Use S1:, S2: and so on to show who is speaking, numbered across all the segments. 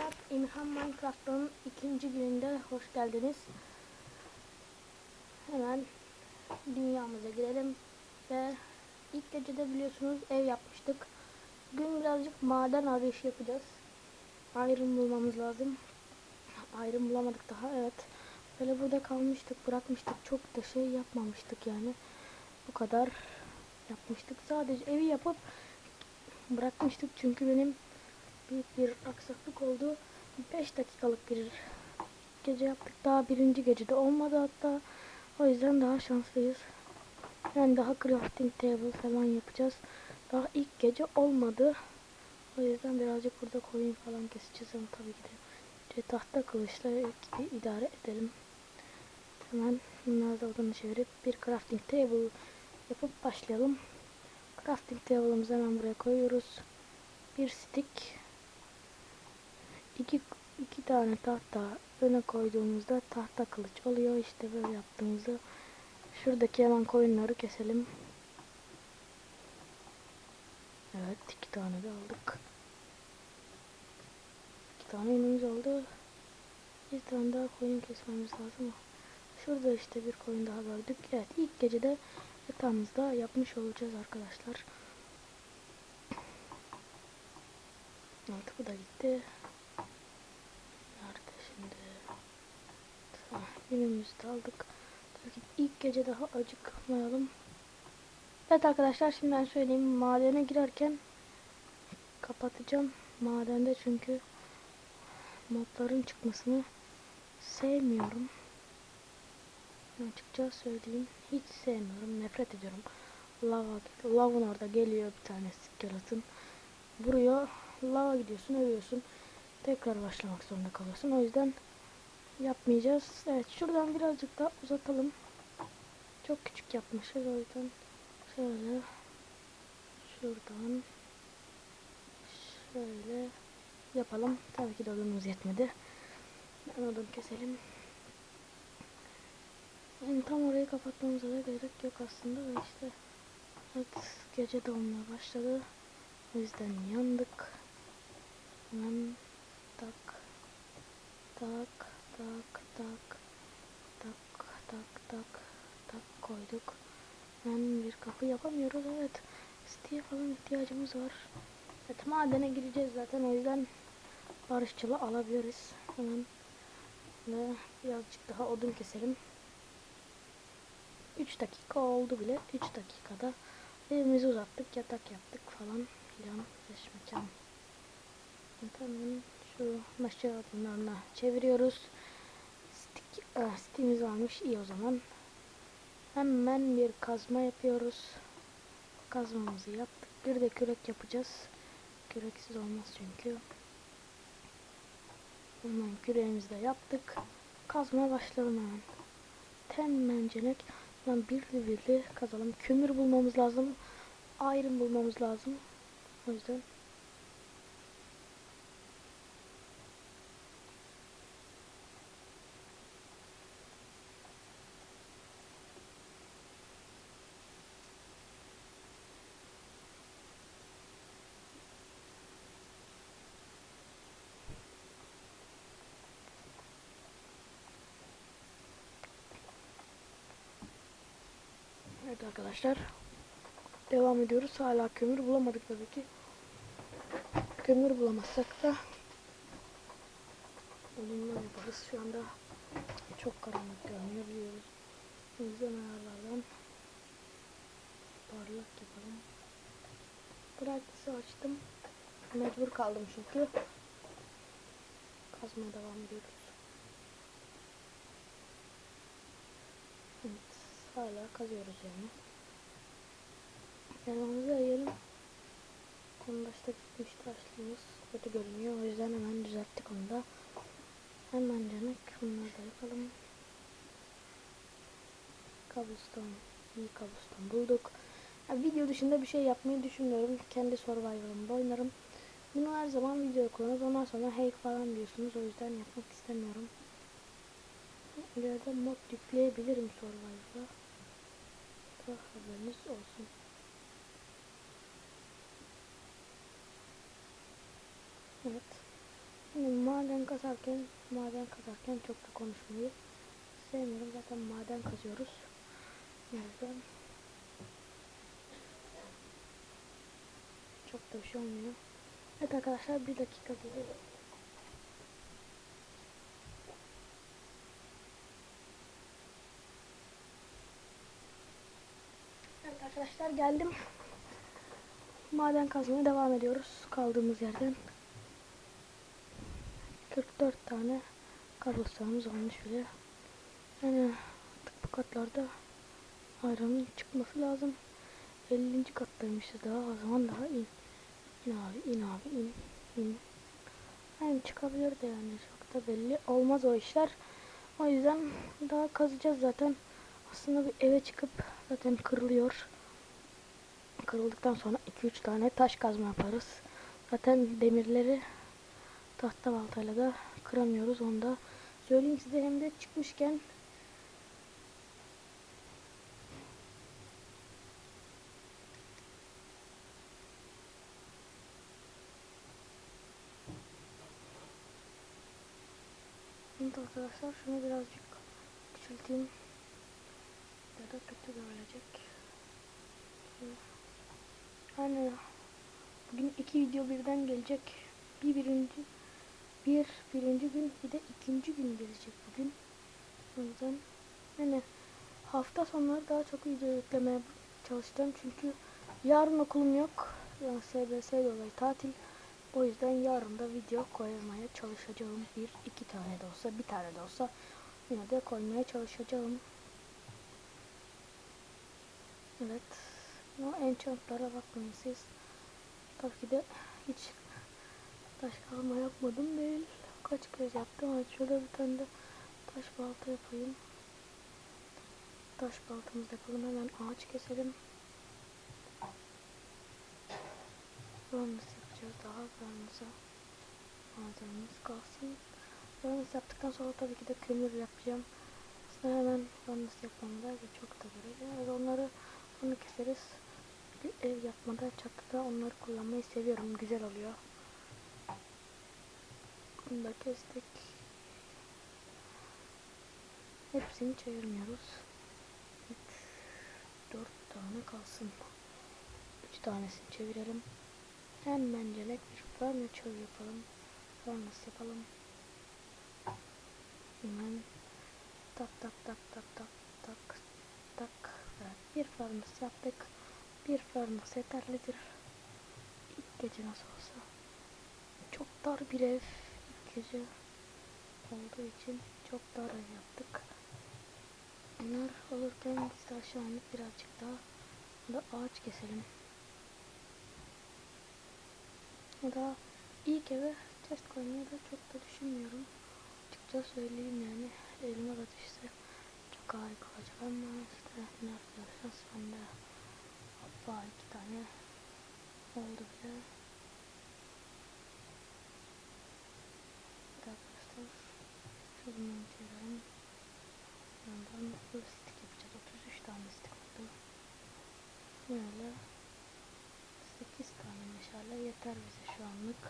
S1: arkadaşlar. İlhan Minecraft'ın ikinci gününde hoş geldiniz. Hemen dünyamıza girelim. Ve ilk gecede biliyorsunuz ev yapmıştık. Bugün birazcık maden arayışı yapacağız. Ayrım bulmamız lazım. Ayrım bulamadık daha evet. Böyle burada kalmıştık bırakmıştık. Çok da şey yapmamıştık yani. Bu kadar yapmıştık. Sadece evi yapıp bırakmıştık. Çünkü benim büyük bir aksaklık oldu. 5 dakikalık bir gece yaptık. Daha birinci gecede olmadı hatta. O yüzden daha şanslıyız. Yani daha crafting table falan yapacağız. Daha ilk gece olmadı. O yüzden birazcık burada koyun falan keseceğiz ama tabii ki de işte tahta kılıçla idare edelim. Hemen bunları da odunu çevirip bir crafting table yapıp başlayalım. Crafting table'ımızı hemen buraya koyuyoruz. Bir stick iki, iki tane tahta öne koyduğumuzda tahta kılıç oluyor. İşte böyle yaptığımızda şuradaki hemen koyunları keselim. Evet iki tane de aldık. İki tane yünümüz oldu. Bir tane daha koyun kesmemiz lazım. Şurada işte bir koyun daha gördük. Evet ilk gecede yatağımızda yapmış olacağız arkadaşlar. Evet bu da gitti. Nerede şimdi? Yünümüzü de aldık. Ki ilk gece daha acıkmayalım. Evet arkadaşlar şimdi ben söyleyeyim. Madene girerken kapatacağım. Madende çünkü modların çıkmasını sevmiyorum. Açıkça söyleyeyim. Hiç sevmiyorum. Nefret ediyorum. Lava, lavın orada geliyor bir tane skeleton. Vuruyor. Lava gidiyorsun, ölüyorsun. Tekrar başlamak zorunda kalıyorsun. O yüzden yapmayacağız. Evet şuradan birazcık daha uzatalım. Çok küçük yapmışız. O yüzden şöyle şuradan şöyle yapalım. Tabii ki de yetmedi. Ben odun keselim. Yani tam orayı kapatmamıza da gerek yok aslında da işte evet, gece dolmaya başladı. O yüzden yandık. Hemen tak tak tak tak tak tak tak tak koyduk. Hemen bir kapı yapamıyoruz evet. Siteye falan ihtiyacımız var. Evet madene gireceğiz zaten o yüzden barışçılı alabiliriz. Hemen ve birazcık daha odun keselim. 3 dakika oldu bile. 3 dakikada evimizi uzattık, yatak yaptık falan filan. Mekan. Tamam şu maşa adımlarına çeviriyoruz. Stick, stickimiz varmış. iyi o zaman. Hemen bir kazma yapıyoruz. Kazmamızı yaptık. Bir de kürek yapacağız. Küreksiz olmaz çünkü. Hemen küreğimizi de yaptık. Kazmaya başlayalım hemen. Temencenek. Hemen birli birli kazalım. Kömür bulmamız lazım. Ayrım bulmamız lazım. O yüzden Evet arkadaşlar. Devam ediyoruz. Hala kömür bulamadık tabii ki. Kömür bulamazsak da odunla yaparız. Şu anda çok karanlık görünüyor biliyoruz. O yüzden ayarlardan parlak yapalım. Brightness'ı açtım. Mecbur kaldım çünkü. Kazmaya devam ediyoruz. Evet. Hala kazıyoruz yani. Elmamızı ayıralım. En başta gitmiş taşlığımız kötü görünüyor. O yüzden hemen düzelttik onu da. Hemen demek bunları da yapalım. Cobblestone, iyi cobblestone bulduk. Ya, video dışında bir şey yapmayı düşünmüyorum. Kendi survival'ımda oynarım. Bunu her zaman video kullanırız. Ondan sonra hack falan diyorsunuz. O yüzden yapmak istemiyorum. İleride mod yükleyebilirim survival'a. Da haberiniz olsun. Evet. Maden kazarken, maden kazarken çok da konuşmayı sevmiyorum. Zaten maden kazıyoruz. Yüzden çok da bir şey olmuyor. Evet arkadaşlar bir dakika geliyor. Evet arkadaşlar geldim. Maden kazmaya devam ediyoruz kaldığımız yerden. 44 tane kablostone'umuz olmuş bile. Yani artık bu katlarda ayranın çıkması lazım. 50. kattaymışız daha o zaman daha in. İn abi in abi in in. Yani çıkabilir de yani çok da belli olmaz o işler. O yüzden daha kazacağız zaten. Aslında bir eve çıkıp zaten kırılıyor. Kırıldıktan sonra 2-3 tane taş kazma yaparız. Zaten demirleri tahta baltayla da kıramıyoruz onu da söyleyeyim size hem de çıkmışken Evet arkadaşlar şunu birazcık küçülteyim ya da kötü görülecek. Yani bugün iki video birden gelecek. Bir birinci bir birinci gün bir de ikinci gün gelecek bugün. O yüzden yani hafta sonları daha çok video yüklemeye çalışacağım çünkü yarın okulum yok. Yani SBS dolayı tatil. O yüzden yarın da video koymaya çalışacağım. Bir, iki tane de olsa, bir tane de olsa yine de koymaya çalışacağım. Evet. O enchantlara bakmayın siz. Tabii ki de hiç taş kazma yapmadım değil. Kaç kez yaptım. Hadi şöyle bir tane de taş balta yapayım. Taş baltamızı yapalım. Hemen ağaç keselim. Furnace yapacağız. Daha furnace'a malzememiz kalsın. Furnace yaptıktan sonra tabii ki de kömür yapacağım. Aslında hemen furnace yapmamda da çok da gerek. Onları onu keseriz. Bir ev yapmada çatıda onları kullanmayı seviyorum. Güzel oluyor. Bunu da kestik. Hepsini çevirmiyoruz. 3 4 tane kalsın. 3 tanesini çevirelim. Hemencelik bir furniture yapalım. Furnace yapalım. Hemen tak tak tak tak tak tak tak. Evet, bir furnace yaptık. Bir furnace yeterlidir. İlk gece nasıl olsa. Çok dar bir ev. Gece olduğu için çok dar yaptık. Bunlar olurken biz de aşağı inip birazcık daha da ağaç keselim. Daha ilk eve chest koymayı da çok da düşünmüyorum. Açıkça söyleyeyim yani elime düşse çok harika olacak ama işte ne yapıyoruz ben de hoppa iki tane oldu bile. Evet arkadaşlar şunu çevirelim. Yandan stick yapacağız. 33 tane stick oldu. Böyle 8 tane meşale yeter bize şu anlık.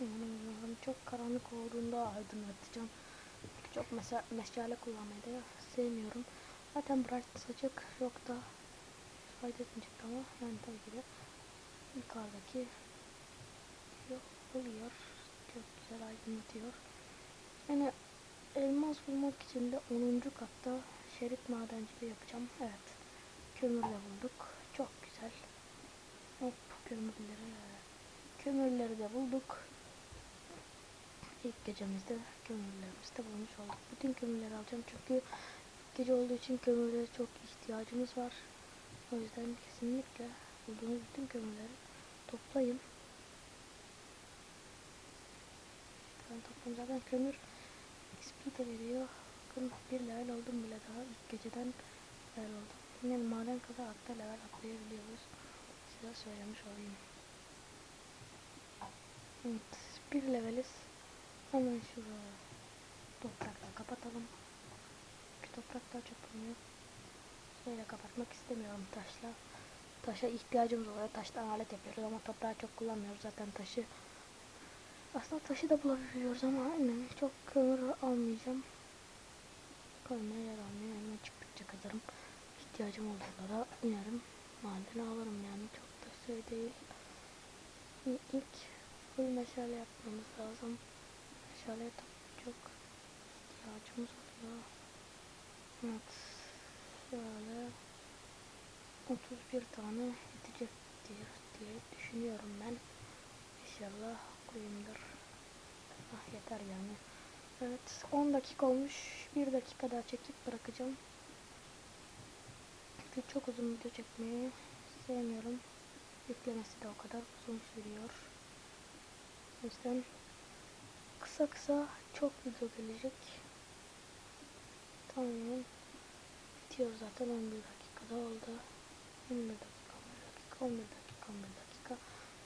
S1: Yani çok karanlık olduğunda aydınlatacağım. Çok meşale kullanmayı da sevmiyorum. Zaten brightness açık çok da fayda etmeyecek ama yani tabii ki de yukarıdaki yok oluyor. Çok güzel aydınlatıyor. Yani elmas bulmak için de 10. katta şerit madenciliği yapacağım. Evet. Kömür bulduk. Çok güzel. Hop kömürleri. Kömürleri de bulduk. İlk gecemizde kömürlerimizi de bulmuş olduk. Bütün kömürleri alacağım çünkü gece olduğu için kömürlere çok ihtiyacımız var. O yüzden kesinlikle bulduğunuz bütün kömürleri toplayın. Ben toplam zaten kömür XP de veriyor. Bakın bir level oldum bile daha ilk geceden level oldum. Yine maden kadar hatta level atlayabiliyoruz. Size söylemiş olayım. Evet, bir leveliz. Hemen şuraya toprakla kapatalım. Çünkü toprak daha çok bulunuyor. Şöyle kapatmak istemiyorum taşla. taşa ihtiyacımız oluyor. Taştan alet yapıyoruz ama toprağı çok kullanmıyoruz zaten taşı. Aslında taşı da bulabiliyoruz ama aynen çok kömür almayacağım. Koymaya yer almıyor. Elime çıktıkça kazarım. İhtiyacım da inerim. Madeni alırım yani çok da şey değil. İlk full meşale yapmamız lazım. Meşale çok ihtiyacımız oluyor. Evet. Şöyle 31 tane yetecek diye, diye düşünüyorum ben. İnşallah koyayımdır. Ah yeter yani. Evet 10 dakika olmuş. 1 dakika daha çekip bırakacağım. Çünkü çok uzun video çekmeyi sevmiyorum. Yüklemesi de o kadar uzun sürüyor. O yüzden kısa kısa çok video gelecek. Tamam. Bitiyor zaten 11 dakikada oldu. 11 dakika, 11 dakika, 11 dakika, 11 dakika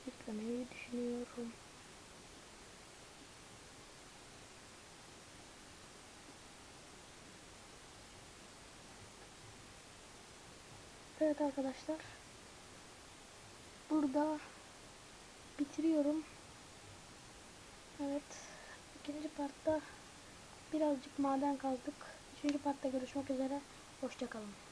S1: yüklemeyi düşünüyorum. Evet arkadaşlar. Burada bitiriyorum. Evet. ikinci partta birazcık maden kazdık. Üçüncü partta görüşmek üzere. Hoşçakalın.